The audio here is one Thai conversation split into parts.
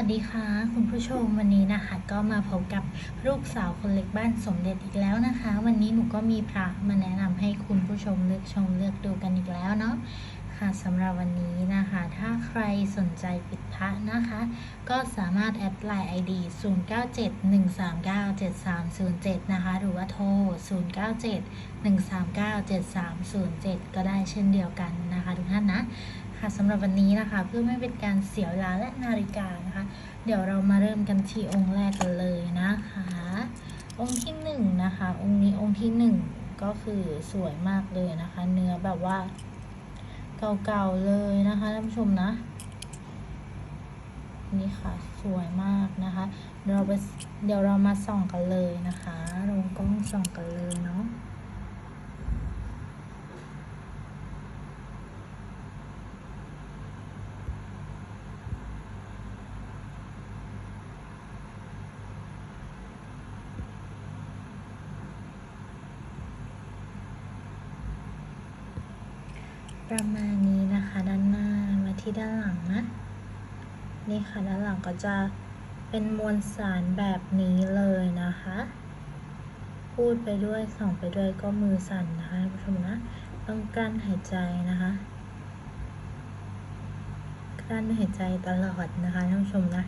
วัสดีค่ะ คุณผู้ชมวันนี้นะคะ ก็มาพบกับลูกสาวคนเล็กบ้านสมเด็จอีกแล้วนะคะ วันนี้หนูก็มีพระมาแนะนำให้คุณผู้ชมเลือกชมเลือกดูกันอีกแล้วเนาะค่ะสำหรับวันนี้นะคะ ถ้าใครสนใจปิดพระนะคะ ก็สามารถแอดไลน์ ID 0971397307 นะคะ หรือว่าโทร 0971397307 ก็ได้เช่นเดียวกันนะคะ ทุกท่านนะ ค่ะสำหรับวันนี้นะคะเพื่อไม่เป็นการเสียเวลาและนาฬิกานะคะ เดี๋ยวเรามาเริ่มกันที่องค์แรกกันเลยนะคะ องค์ที่หนึ่งนะคะ องค์นี้องค์ที่หนึ่งก็คือสวยมากเลยนะคะ เนื้อแบบว่าเก่าๆเลยนะคะท่านผู้ชมนะนี่ค่ะสวยมากนะคะเดี๋ยวเราไปเดี๋ยวเรามาส่องกันเลยนะคะลงกล้องส่องกันเลยเนาะ ประมาณนี้นะคะ ด้านหน้ามาที่ด้านหลังนะ นี่ค่ะด้านหลังก็จะเป็นมวลสารแบบนี้เลยนะคะ พูดไปด้วยส่องไปด้วยก็มือสั่นนะคะท่านผู้ชมนะต้องกั้นหายใจนะคะกั้นหายใจตลอดนะคะท่านผู้ชมนะ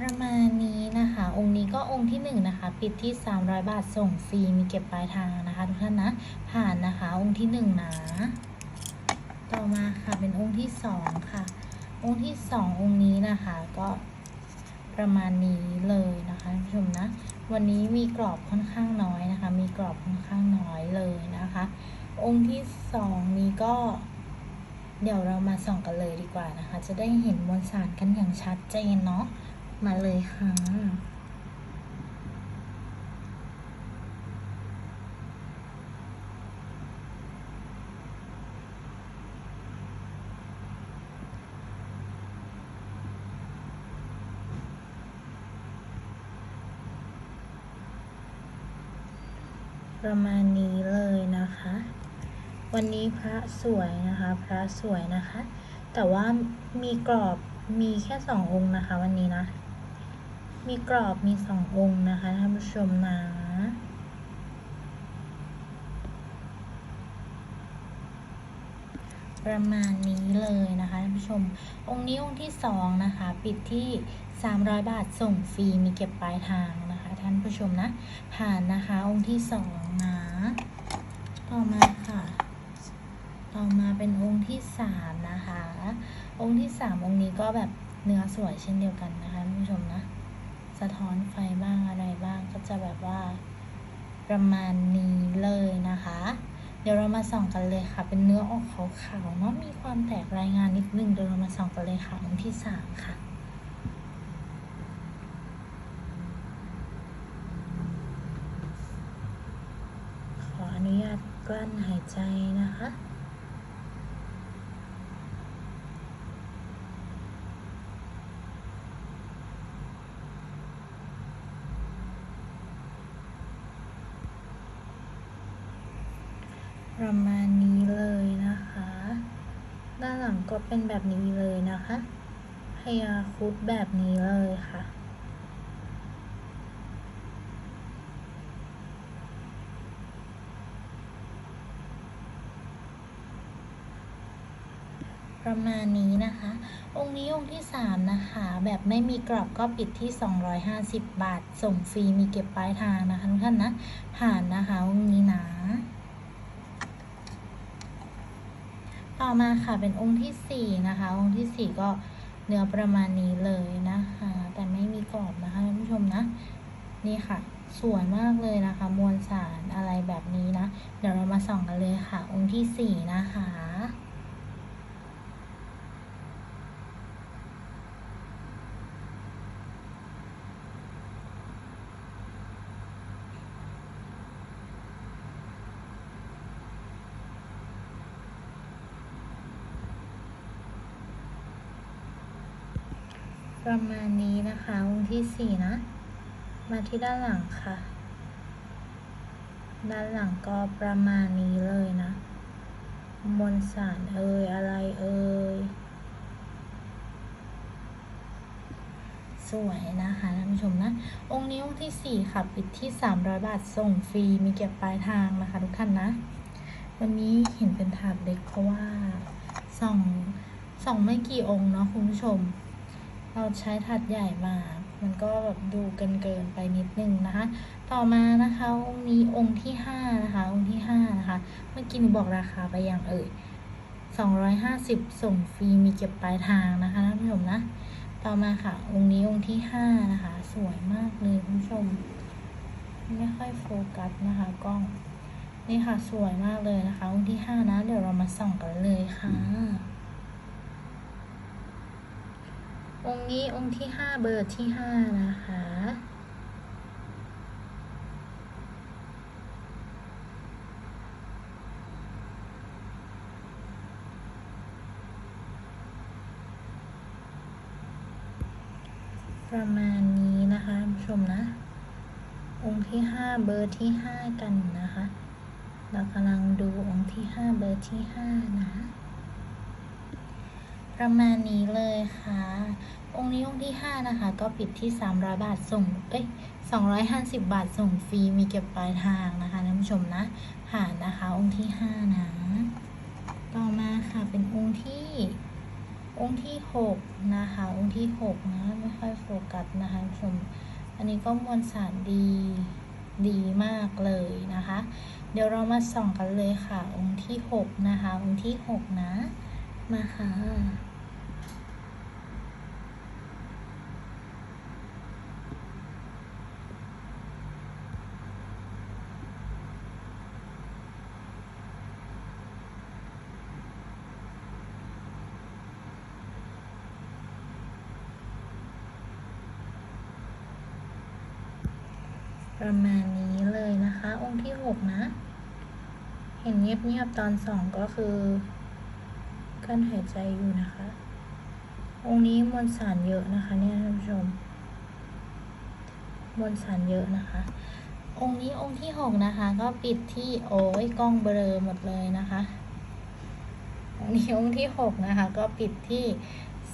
ประมาณนี้นะคะ องค์นี้ก็องค์ที่หนึ่งนะคะปิดที่ 300 บาทส่งฟรีมีเก็บปลายทางนะคะทุกท่านนะผ่านนะคะ องค์ที่หนึ่งนะต่อมาค่ะเป็นองค์ที่สองค่ะ องค์ที่สององค์นี้นะคะก็ประมาณนี้เลยนะคะท่านผู้ชมนะ วันนี้มีกรอบค่อนข้างน้อยนะคะ มีกรอบค่อนข้างน้อยเลยนะคะ องค์ที่สองนี้ก็เดี๋ยวเรามาส่องกันเลยดีกว่านะคะ จะได้เห็นมวลสารกันอย่างชัดเจนเนาะ มาเลยค่ะประมาณนี้เลยนะคะ วันนี้พระสวยนะคะ พระสวยนะคะ แต่ว่ามีกรอบมีแค่สององค์นะคะวันนี้นะ มีกรอบมีสององค์นะคะท่านผู้ชมนะประมาณนี้เลยนะคะท่านผู้ชม องค์นี้องค์ที่สองนะคะ ปิดที่ 300 บาทส่งฟรีมีเก็บปลายทางนะคะ ท่านผู้ชมนะ ผ่านนะคะองค์ที่สองนะต่อมาค่ะต่อมาเป็นองค์ที่สามนะคะ องค์ที่สามองค์นี้ก็แบบเนื้อสวยเช่นเดียวกันนะคะท่านผู้ชมนะ สะท้อนไฟบ้างอะไรบ้างก็จะแบบว่าประมาณนี้เลยนะคะ เดี๋ยวเรามาส่องกันเลยค่ะ เป็นเนื้อออกขาวๆเนาะมีความแตกรายงานนิดนึงเดี๋ยวเรามาส่องกันเลยค่ะองค์ที่สามค่ะขออนุญาตกลั้นหายใจนะคะประมาณนี้เลยนะคะ ด้านหลัง ก็เป็นแบบนี้เลยนะคะพยาครุดแบบนี้เลยค่ะประมาณนี้นะคะ องค์นี้องค์ที่สามนะคะ แบบไม่มีกรอบก็ปิดที่ 250 บาท ส่งฟรีมีเก็บปลายทางนะคะทุกท่านนะ ผ่านนะคะองค์นี้นะ ต่อมาค่ะเป็นองค์ที่สี่นะคะ องค์ที่สี่ก็เนื้อประมาณนี้เลยนะคะ แต่ไม่มีกรอบนะคะท่านผู้ชมนะ นี่ค่ะ สวยมากเลยนะคะ มวลสารอะไรแบบนี้นะ เดี๋ยวเรามาส่องกันเลยค่ะ องค์ที่สี่นะคะ ประมาณนี้นะคะองค์ที่สี่นะ มาที่ด้านหลังค่ะ ด้านหลังก็ประมาณนี้เลยนะมวลสารเอ่ยอะไรเอ่ยสวยนะคะท่านผู้ชมนะ องค์นี้องค์ที่สี่ค่ะ ปิดที่สามร้อยบาท ส่งฟรี มีเก็บปลายทางนะคะ ทุกท่านนะ วันนี้เห็นเป็นถาดเล็กเพราะว่าส่องส่องไม่กี่องค์เนาะคุณผู้ชม เราใช้ถาดใหญ่มา มันก็แบบดูเกินเกินไปนิดนึงนะคะ ต่อมานะคะองค์นี้องค์ที่ห้านะคะองค์ที่ห้านะคะ เมื่อกี้หนูบอกราคาไปอย่างเอ่ยสองร้อยห้าสิบส่งฟรีมีเก็บปลายทางนะคะท่านผู้ชมนะ ต่อมาค่ะ องค์นี้องค์ที่ห้านะคะ สวยมากเลยคุณผู้ชม ไม่ค่อยโฟกัสนะคะกล้อง นี่ค่ะสวยมากเลยนะคะ องค์ที่ห้านะ เดี๋ยวเรามาส่องกันเลยค่ะ องค์นี้องค์ที่ห้าเบอร์ที่ห้านะคะ ประมาณนี้นะคะผู้ชมนะ องค์ที่ห้าเบอร์ที่ห้ากันนะคะ เรากำลังดูองค์ที่ห้าเบอร์ที่ห้านะ ประมาณนี้เลยค่ะ องค์นี้องค์ที่ห้านะคะ ก็ปิดที่สามร้อยบาทส่ง เอ้ยสองร้อยห้าสิบบาทส่งฟรี มีเก็บปลายทางนะคะท่านผู้ชมนะ ผ่านนะคะ องค์ที่ห้านะ ต่อมาค่ะเป็นองค์ที่ องค์ที่หกนะคะ องค์ที่หกนะ ไม่ค่อยโฟกัสนะคะท่านผู้ชม อันนี้ก็มวลสารดี ดีมากเลยนะคะ เดี๋ยวเรามาส่องกันเลยค่ะ องค์ที่หกนะคะ องค์ที่หกนะมาค่ะ ประมาณนี้เลยนะคะ องค์ที่หกนะ เห็นเงียบๆตอนสองก็คือกั้นหายใจอยู่นะคะ องค์นี้มวลสารเยอะนะคะ เนี่ยท่านผู้ชมมวลสารเยอะนะคะ องค์นี้องค์ที่หกนะคะ ก็ปิดที่โอ้ยกล้องเบลอหมดเลยนะคะองค์นี้องค์ที่หกนะคะ ก็ปิดที่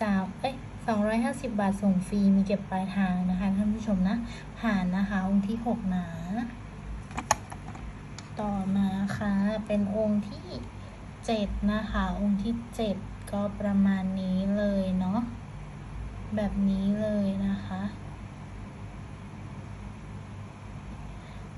สามเอ้ย สองร้อยห้าสิบบาทส่งฟรีมีเก็บปลายทางนะคะท่านผู้ชมนะ ผ่านนะคะองค์ที่หกนะต่อมาค่ะเป็นองค์ที่เจ็ดนะคะ องค์ที่เจ็ดก็ประมาณนี้เลยเนาะแบบนี้เลยนะคะ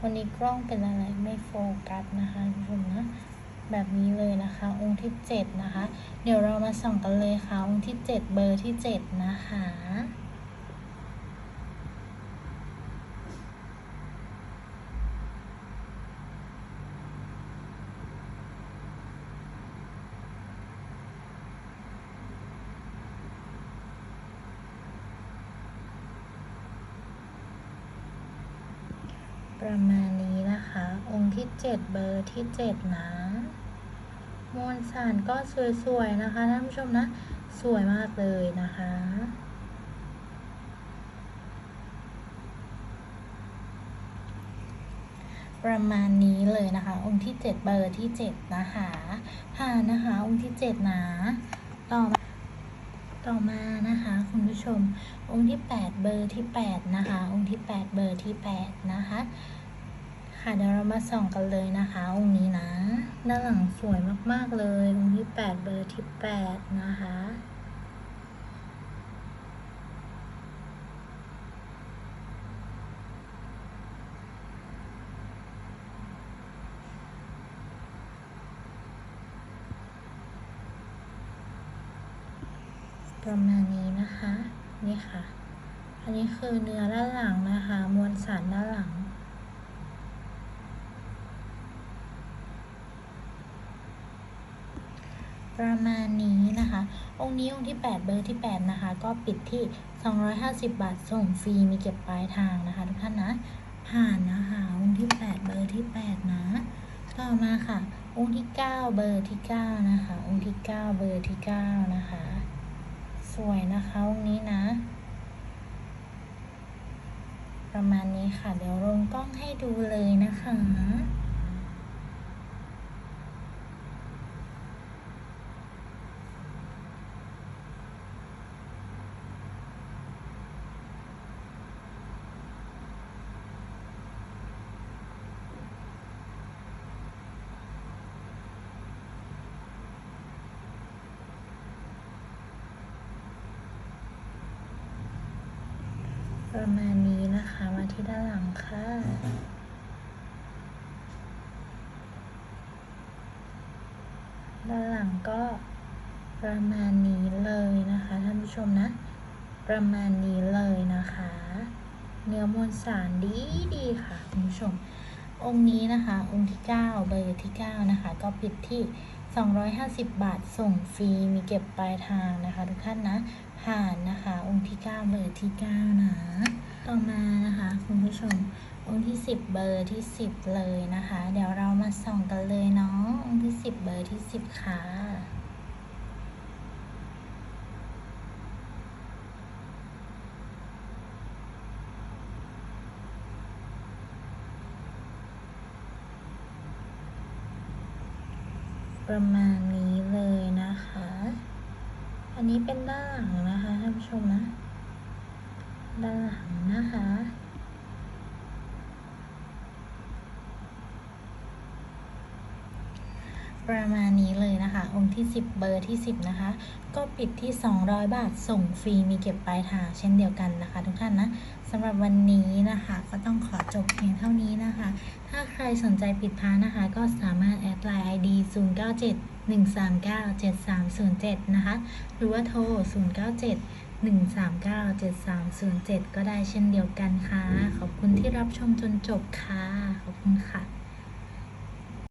วันนี้กล้องเป็นอะไรไม่โฟกัสนะคะคุณผู้ชมนะ แบบนี้เลยนะคะ องค์ที่เจ็ดนะคะ เดี๋ยวเรามาส่องกันเลยค่ะองค์ที่เจ็ดเบอร์ที่เจ็ดนะคะประมาณนี้นะคะ องค์ที่เจ็ดเบอร์ที่เจ็ดนะ มวลสารก็สวยๆนะคะท่านผู้ชมนะ สวยมากเลยนะคะประมาณนี้เลยนะคะ องค์ที่เจ็ดเบอร์ที่เจ็ดนะคะผ่านนะคะ องค์ที่เจ็ดนะต่อมาต่อมานะคะ คุณผู้ชม องค์ที่ 8 เบอร์ที่ 8 นะคะ องค์ที่ 8 เบอร์ที่ 8 นะคะ ค่ะเดี๋ยวเรามาส่องกันเลยนะคะองค์นี้นะ ด้านหลังสวยมากๆเลยองค์ที่8เบอร์ที่8นะคะประมาณนี้นะคะ นี่ค่ะ อันนี้คือเนื้อด้านหลังนะคะ มวลสารด้านหลัง ประมาณนี้นะคะ องค์นี้องค์ที่ 8 เบอร์ที่ 8 นะคะ ก็ปิดที่ 250 บาท ส่งฟรีมีเก็บปลายทางนะคะ ทุกท่านนะ ผ่านนะคะ องค์ที่ 8 เบอร์ที่ 8 นะ ต่อมาค่ะ องค์ที่ 9 เบอร์ที่ 9 นะคะ องค์ที่ 9 เบอร์ที่ 9 นะคะ สวยนะคะองค์นี้นะประมาณนี้ค่ะ เดี๋ยวลงกล้องให้ดูเลยนะคะ ประมาณนี้นะคะ มาที่ด้านหลังค่ะ ด้านหลังก็ประมาณนี้เลยนะคะท่านผู้ชมนะ ประมาณนี้เลยนะคะ เนื้อมวลสารดีดีค่ะคุณผู้ชม องค์นี้นะคะ องค์ที่ 9 เบอร์ที่ 9 นะคะ ก็ปิดที่ 250 บาทส่งฟรีมีเก็บปลายทางนะคะ ทุกท่านนะผ่านนะคะ องค์ที่ 9 เบอร์ที่ 9 นะ ต่อมานะคะคุณผู้ชมองค์ที่ 10 เบอร์ที่ 10 เลยนะคะ เดี๋ยวเรามาส่องกันเลยเนาะองค์ที่ 10 เบอร์ที่ 10 ค่ะประมาณนี้เลยนะคะ อันนี้เป็นด้านหลังนะคะท่านผู้ชมนะ ด้านหลัง นะคะ ประมาณนี้เลยนะคะ องค์ที่ 10 เบอร์ที่ 10 นะคะ ก็ปิดที่ 200 บาทส่งฟรีมีเก็บปลายทางเช่นเดียวกันนะคะ ทุกท่านนะสำหรับวันนี้นะคะ ก็ต้องขอจบเพียงเท่านี้นะคะ ถ้าใครสนใจปิดพานะคะ ก็สามารถแอดไลน์ ID 097 139 7307 นะคะ หรือว่าโทร 097 139 7307 ก็ได้เช่นเดียวกันค่ะ ขอบคุณที่รับชมจนจบค่ะ ขอบคุณค่ะ